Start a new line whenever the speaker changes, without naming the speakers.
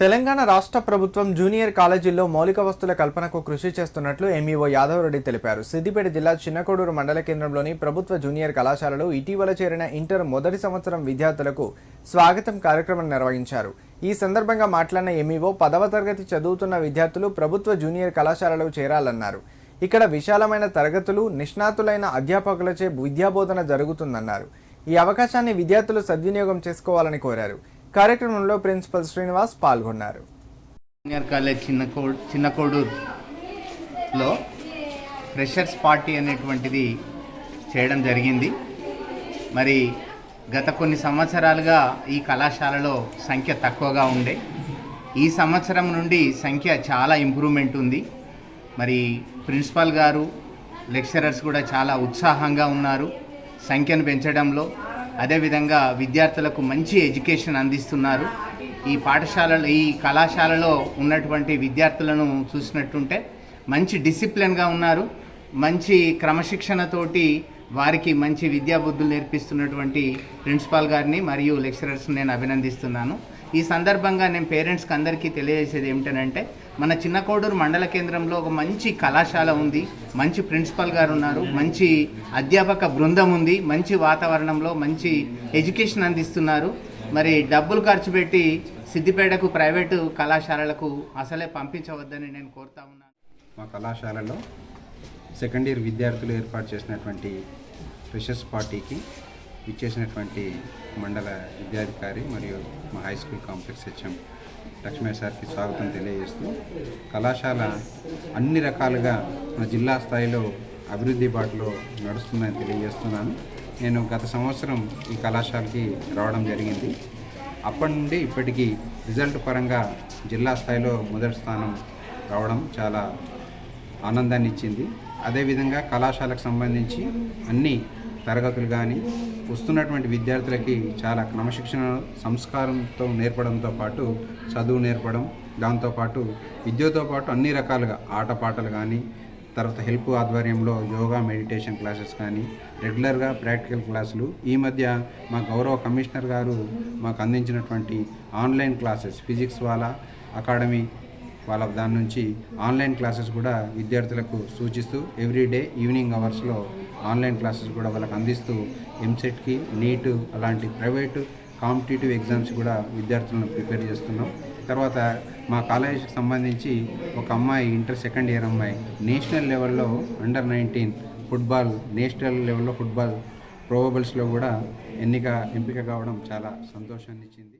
తెలంగాణ రాష్ట్ర ప్రభుత్వం జూనియర్ కాలేజీల్లో మౌలిక వస్తుల కల్పనకు కృషి చేస్తున్నట్లు ఎంఈఓ యాదవరెడ్డి తెలిపారు. సిద్దిపేట జిల్లా చిన్నకోడూరు మండల కేంద్రంలోని ప్రభుత్వ జూనియర్ కళాశాలలో ఇటీవల చేరిన ఇంటర్ మొదటి సంవత్సరం విద్యార్థులకు స్వాగతం కార్యక్రమం నిర్వహించారు. ఈ సందర్భంగా మాట్లాడిన ఎంఈఓ పదవ తరగతి చదువుతున్న విద్యార్థులు ప్రభుత్వ జూనియర్ కళాశాలలో చేరాలన్నారు. ఇక్కడ విశాలమైన తరగతులు నిష్ణాతులైన అధ్యాపకులచే విద్యాబోధన జరుగుతుందన్నారు. ఈ అవకాశాన్ని విద్యార్థులు సద్వినియోగం చేసుకోవాలని కోరారు. కార్యక్రమంలో ప్రిన్సిపల్ శ్రీనివాస్ పాల్గొన్నారు.
జూనియర్ కాలేజ్ చిన్న కో చిన్న కోడూరులో ఫ్రెషర్స్ పార్టీ అనేటువంటిది చేయడం జరిగింది. మరి గత కొన్ని సంవత్సరాలుగా ఈ కళాశాలలో సంఖ్య తక్కువగా ఉండే. ఈ సంవత్సరం నుండి సంఖ్య చాలా ఇంప్రూవ్మెంట్ ఉంది. మరి ప్రిన్సిపాల్ గారు లెక్చరర్స్ కూడా చాలా ఉత్సాహంగా ఉన్నారు. సంఖ్యను పెంచడంలో అదేవిధంగా విద్యార్థులకు మంచి ఎడ్యుకేషన్ అందిస్తున్నారు. ఈ పాఠశాలలు ఈ కళాశాలలో ఉన్నటువంటి విద్యార్థులను చూసినట్టుంటే మంచి డిసిప్లిన్గా ఉన్నారు. మంచి క్రమశిక్షణతోటి వారికి మంచి విద్యాబుద్ధులు నేర్పిస్తున్నటువంటి ప్రిన్సిపాల్ గారిని మరియు లెక్చరర్స్ నేను అభినందిస్తున్నాను. ఈ సందర్భంగా నేను పేరెంట్స్కి అందరికీ తెలియజేసేది ఏమిటనంటే మన చిన్న కోడూరు మండల కేంద్రంలో ఒక మంచి కళాశాల ఉంది. మంచి ప్రిన్సిపల్ గారు ఉన్నారు. మంచి అధ్యాపక బృందం ఉంది. మంచి వాతావరణంలో మంచి ఎడ్యుకేషన్ అందిస్తున్నారు. మరి డబ్బులు ఖర్చు పెట్టి సిద్దిపేటకు ప్రైవేటు కళాశాలలకు అసలే పంపించవద్దని నేను కోరుతా ఉన్నాను
మా కళాశాలలో సెకండ్ ఇయర్ విద్యార్థులు ఏర్పాటు చేసినటువంటి ఫ్రెషర్స్ పార్టీకి ఇచ్చేసినటువంటి మండల విద్యాధికారి మరియు మా high school complex HM Lakshmaiah సార్కి స్వాగతం తెలియజేస్తూ కళాశాల అన్ని రకాలుగా మన జిల్లా స్థాయిలో అభివృద్ధి బాటలో నడుస్తుందని తెలియజేస్తున్నాను. నేను గత సంవత్సరం ఈ కళాశాలకి రావడం జరిగింది. అప్పటి నుండి ఇప్పటికీ రిజల్ట్ పరంగా జిల్లా స్థాయిలో మొదటి స్థానం రావడం చాలా ఆనందాన్ని ఇచ్చింది అదేవిధంగా కళాశాలకు సంబంధించి అన్ని తరగతులు కానీ వస్తున్నటువంటి విద్యార్థులకి చాలా క్రమశిక్షణ సంస్కారంతో నేర్పడంతో పాటు చదువు నేర్పడం దాంతోపాటు విద్యతో పాటు అన్ని రకాలుగా ఆటపాటలు కానీ తర్వాత హెల్ప్ ఆధ్వర్యంలో యోగా మెడిటేషన్ క్లాసెస్ కానీ రెగ్యులర్గా ప్రాక్టికల్ క్లాసులు ఈ మధ్య మా గౌరవ కమిషనర్ గారు మాకు అందించినటువంటి ఆన్లైన్ క్లాసెస్ ఫిజిక్స్ వాళ్ళ అకాడమీ వాళ్ళ దాని నుంచి ఆన్లైన్ క్లాసెస్ కూడా విద్యార్థులకు సూచిస్తూ ఎవ్రీడే ఈవినింగ్ అవర్స్లో ఆన్లైన్ క్లాసెస్ కూడా వాళ్ళకి అందిస్తూ ఎంసెట్కి నీట్ అలాంటి ప్రైవేటు కాంపిటేటివ్ ఎగ్జామ్స్ కూడా విద్యార్థులను ప్రిపేర్ చేస్తున్నాం. తర్వాత మా కాలేజీకి సంబంధించి ఒక అమ్మాయి ఇంటర్ సెకండ్ ఇయర్ అమ్మాయి నేషనల్ లెవెల్లో అండర్ నైన్టీన్ ఫుట్బాల్ నేషనల్ లెవెల్లో ఫుట్బాల్ ప్రోబబుల్స్లో కూడా ఎన్నిక ఎంపిక కావడం చాలా సంతోషాన్ని ఇచ్చింది